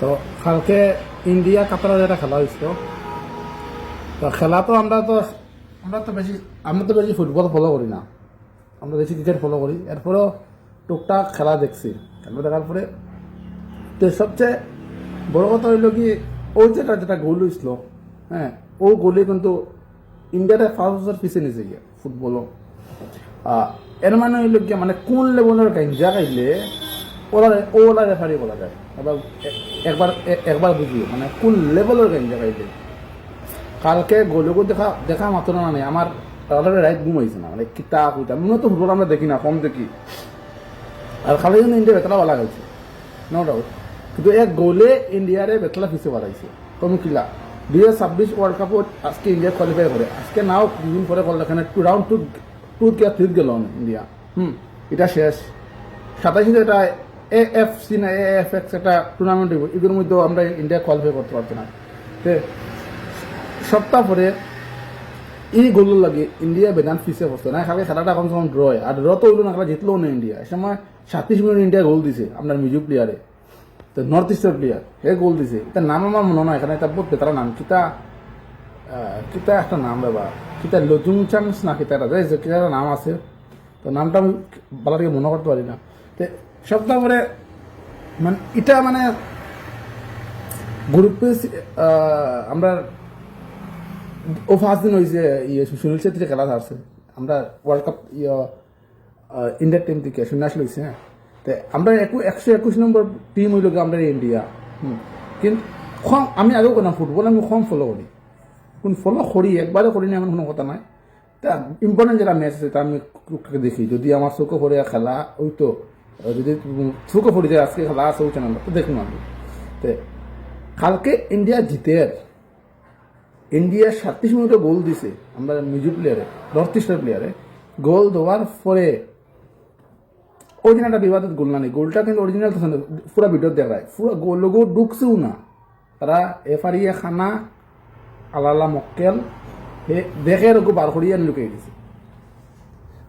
তো কালকে ইন্ডিয়া কাতারে যেটা খেলা হয়েছিল, তো খেলা তো আমরা তো আমরা তো বেশি, আমরা তো বেশি ফুটবল ফলো করি না। আমরা বেশি ক্রিকেট ফলো করি। এরপরেও টুকটাক খেলা দেখছি। খেলা দেখার পরে তো সবচেয়ে বড় কথা হইল কি ওই যেটা যেটা গোল হয়েছিল হ্যাঁ ও গোলে কিন্তু ইন্ডিয়াতে ফার্স্ট বছর পিছিয়ে নিছে গিয়া ফুটবলও। এর মানে হইল কি মানে কোন লেভেলের গাঞ্জা খাইলে ওরা ওলা রেফারি বলা যায়। এবার এ- একবার একবার বুঝিও মানে কোন লেভেলের গাঞ্জা খাইলে কালকে গোলগো দেখা দেখা মাত্র না নেই। আমার তাহলে রাইট ঘুম হয়েছে না মানে কিতা কুইতা মনে তো ফুটবল আমরা দেখি না, কম দেখি। আর খালি জন্য ইন্ডিয়া বেতলা বালা গেছে নো ডাউট কিন্তু এক গোলে ইন্ডিয়ারে বেতলা পিছিয়ে বাড়াইছে কমি কিলা। দুই হাজার ছাব্বিশ ওয়ার্ল্ড কাপত আজকে ইন্ডিয়া কোয়ালিফাই করে আজকে নাও দুদিন পরে করলে এখানে টু রাউন্ড টু টু কে থ্রি গেল ইন্ডিয়া। হুম, এটা শেষ। সাতাশিতে এটা এ এফ সি না এ এফ এক্স একটা টুর্নামেন্ট হইব। এগুলোর মধ্যেও আমরা ইন্ডিয়া কোয়ালিফাই করতে পারছি না। সপ্তাহ পরে এই গোল লাগে ইন্ডিয়া বেদান ফিসে বসতো না। খালি খেলাটা কমসে কম ড্র হয়, আর ড্র তো হইল না, খেলা জিতলো না ইন্ডিয়া এই সময় সাতত্রিশ মিনিট ইন্ডিয়া গোল দিছে আপনার মিউজিক প্লেয়ারে তো নর্থ ইস্টের প্লেয়ার হে গোল দিছে। এটা নাম আমার মনে নয় এখানে এটা বহুত বেতারা নাম। কিতা কিতা একটা নাম বাবা। কিতা লজুং চান্স না, কিতা একটা যে কিতা নাম আছে, তো নামটা আমি থেকে মনে করতে পারি না। তো সপ্তাহ পরে মানে এটা মানে গ্রুপে আমরা ও ফার্স্ট দিন হয়েছে ইয়ে সুনীল ছেত্রী খেলা হারছে আমরা ওয়ার্ল্ড কাপ ইন্ডিয়ার টিম থেকে সন্ন্যাস লইছে হ্যাঁ? তো আমরা একু একশো একুশ নম্বর টিম হইল আমরা ইন্ডিয়া কিন্তু কম আমি আগেও করলাম ফুটবল আমি কম ফলো করি। কোন ফলো করি, একবারও করি না এমন কোনো কথা নাই। তা ইম্পর্টেন্ট যেটা ম্যাচ আছে, তা আমি দেখি। যদি আমার চোখে পড়ে খেলা, ওই তো যায় আজকে খেলা আছে ওই চ্যানেল তো দেখুন আমি তো কালকে ইন্ডিয়া জিতের ইন্ডিয়া সাতত্রিশ মিনিটে গোল দিছে আমরা মিউজিক প্লেয়ারে নর্থ ইস্টের প্লেয়ারে গোল দেওয়ার পরে একটা বিবাদের গোল না নেই গোলটা কিন্তু অরিজিনাল তো পুরা ভিডিও দেখায় পুরো গোল গো ঢুকছেও না তারা এফারিয়ে খানা আলালা মক্কেল হে দেখে ওকে বার করিয়ে লুকিয়ে দিছে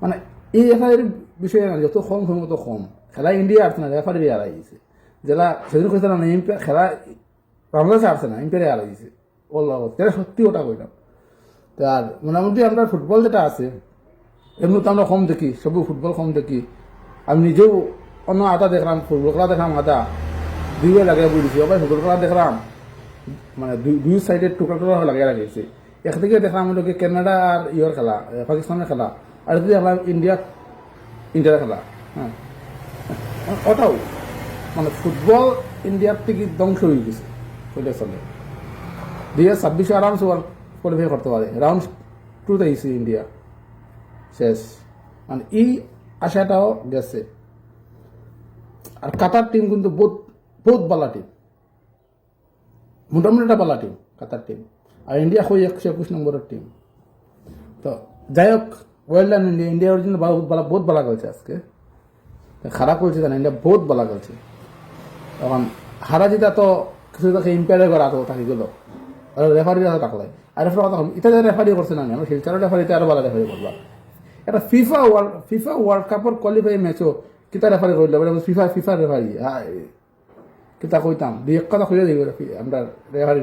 মানে এই এফআইআর বিষয়ে যত কম সময় তত কম খেলা ইন্ডিয়া আসছে না এফআইআর হারাই গেছে যেটা সেদিন কইছে না খেলা বাংলাদেশে আসছে না ইম্পেয়ারে হারাই গেছে ওল্লা যেটা সত্যি ওটা কইলাম। আর মোটামুটি আমরা ফুটবল যেটা আছে এমনি তো আমরা কম দেখি সবই ফুটবল কম দেখি। আমি নিজেও অন্য আটা দেখলাম, ফুটবল খেলা দেখলাম আটা। দুইবার লাগে বুঝেছি আবার ফুটবল খেলা দেখলাম। মানে দুই সাইডের টুকরা টুকরা লাগিয়ে লাগিয়েছে এক থেকে দেখলাম লোকে কানাডা আর ইয়ের খেলা পাকিস্তানের খেলা, আর এদিকে দেখলাম ইন্ডিয়া, ইন্ডিয়ার খেলা হ্যাঁ। ওটাও মানে ফুটবল ইন্ডিয়ার থেকে ধ্বংস হয়ে গেছে ওইটা চলে দুই হাজার ছাব্বিশে আরামসে কোয়ালিফাই করতে পারে রাউন্ড টুতে আইসি ইন্ডিয়া শেষ। মানে এই আশাটাও গেছে। আর কাতার টিম কিন্তু বহুত বহুত বালা টিম মোটামুটি একটা বালা টিম কাতার টিম আর ইন্ডিয়া হয়ে একশো একুশ নম্বরের টিম তো যাই হোক well done India India original বহুত বালা বহুত বালা গেছে আজকে। খারাপ করছে না ইন্ডিয়া বহুত বলা গেছে। তখন হারা জিতা তো কিছু তাকে ইম্পায়ারে করা তো থাকি গেল। আর রেফারি থাকলাই আর রেফারি কথা এটা যে রেফারি করছে না আমরা শিলচারের রেফারিতে আরও ভালো রেফারি করবা। এটা ফিফা ওয়ার্ল্ড ফিফা ওয়ার্ল্ড কাপর কোয়ালিফাই ম্যাচও কিতা রেফারি করলে ফিফা ফিফা রেফারি কিতা কইতাম। দুই এক কথা কইয়া দিব আমরা রেফারি